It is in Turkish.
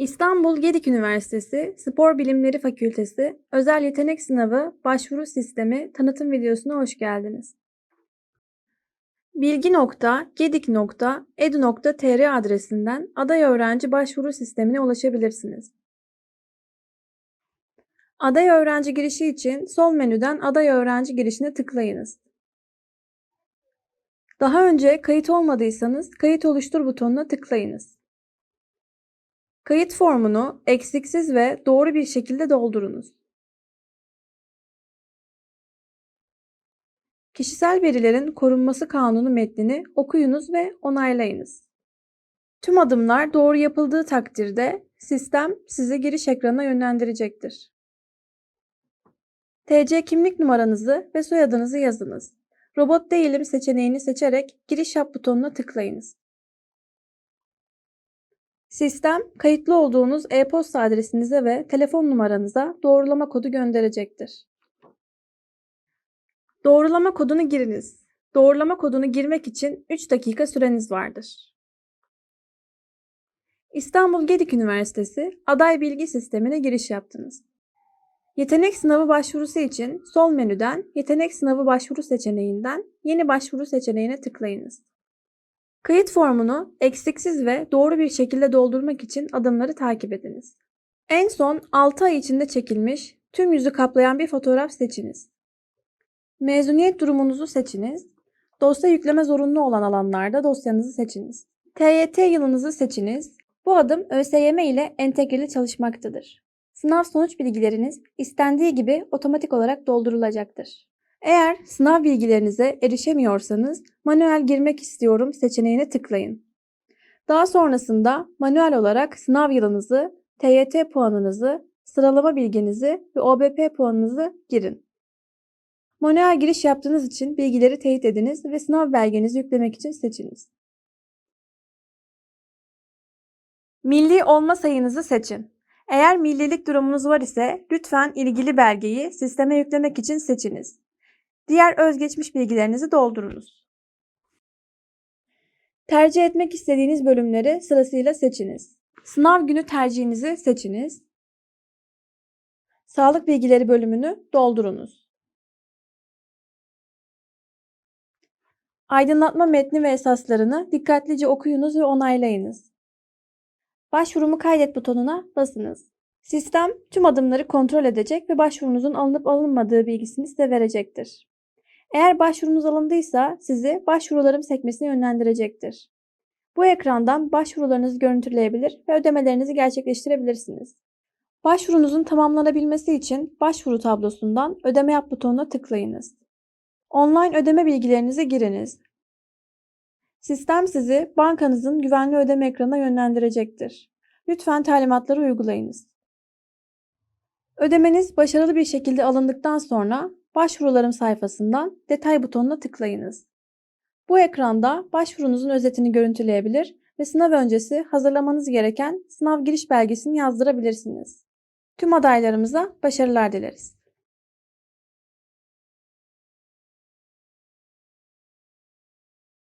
İstanbul Gedik Üniversitesi Spor Bilimleri Fakültesi Özel Yetenek Sınavı Başvuru Sistemi tanıtım videosuna hoş geldiniz. bilgi.gedik.edu.tr adresinden aday öğrenci başvuru sistemine ulaşabilirsiniz. Aday öğrenci girişi için sol menüden aday öğrenci girişine tıklayınız. Daha önce kayıt olmadıysanız kayıt oluştur butonuna tıklayınız. Kayıt formunu eksiksiz ve doğru bir şekilde doldurunuz. Kişisel verilerin korunması kanunu metnini okuyunuz ve onaylayınız. Tüm adımlar doğru yapıldığı takdirde sistem sizi giriş ekranına yönlendirecektir. TC kimlik numaranızı ve soyadınızı yazınız. Robot değilim seçeneğini seçerek giriş yap butonuna tıklayınız. Sistem kayıtlı olduğunuz e-posta adresinize ve telefon numaranıza doğrulama kodu gönderecektir. Doğrulama kodunu giriniz. Doğrulama kodunu girmek için 3 dakika süreniz vardır. İstanbul Gedik Üniversitesi aday bilgi sistemine giriş yaptınız. Yetenek sınavı başvurusu için sol menüden Yetenek sınavı başvuru seçeneğinden Yeni başvuru seçeneğine tıklayınız. Kayıt formunu eksiksiz ve doğru bir şekilde doldurmak için adımları takip ediniz. En son 6 ay içinde çekilmiş, tüm yüzü kaplayan bir fotoğraf seçiniz. Mezuniyet durumunuzu seçiniz. Dosya yükleme zorunlu olan alanlarda dosyanızı seçiniz. TYT yılınızı seçiniz. Bu adım ÖSYM ile entegreli çalışmaktadır. Sınav sonuç bilgileriniz istendiği gibi otomatik olarak doldurulacaktır. Eğer sınav bilgilerinize erişemiyorsanız manuel girmek istiyorum seçeneğine tıklayın. Daha sonrasında manuel olarak sınav yılınızı, TYT puanınızı, sıralama bilginizi ve OBP puanınızı girin. Manuel giriş yaptığınız için bilgileri teyit ediniz ve sınav belgenizi yüklemek için seçiniz. Milli olma sayınızı seçin. Eğer millilik durumunuz var ise lütfen ilgili belgeyi sisteme yüklemek için seçiniz. Diğer özgeçmiş bilgilerinizi doldurunuz. Tercih etmek istediğiniz bölümleri sırasıyla seçiniz. Sınav günü tercihinizi seçiniz. Sağlık bilgileri bölümünü doldurunuz. Aydınlatma metni ve esaslarını dikkatlice okuyunuz ve onaylayınız. Başvurumu kaydet butonuna basınız. Sistem tüm adımları kontrol edecek ve başvurunuzun alınıp alınmadığı bilgisini size verecektir. Eğer başvurunuz alındıysa sizi başvurularım sekmesine yönlendirecektir. Bu ekrandan başvurularınızı görüntüleyebilir ve ödemelerinizi gerçekleştirebilirsiniz. Başvurunuzun tamamlanabilmesi için başvuru tablosundan ödeme yap butonuna tıklayınız. Online ödeme bilgilerinizi giriniz. Sistem sizi bankanızın güvenli ödeme ekranına yönlendirecektir. Lütfen talimatları uygulayınız. Ödemeniz başarılı bir şekilde alındıktan sonra Başvurularım sayfasından detay butonuna tıklayınız. Bu ekranda başvurunuzun özetini görüntüleyebilir ve sınav öncesi hazırlamanız gereken sınav giriş belgesini yazdırabilirsiniz. Tüm adaylarımıza başarılar dileriz.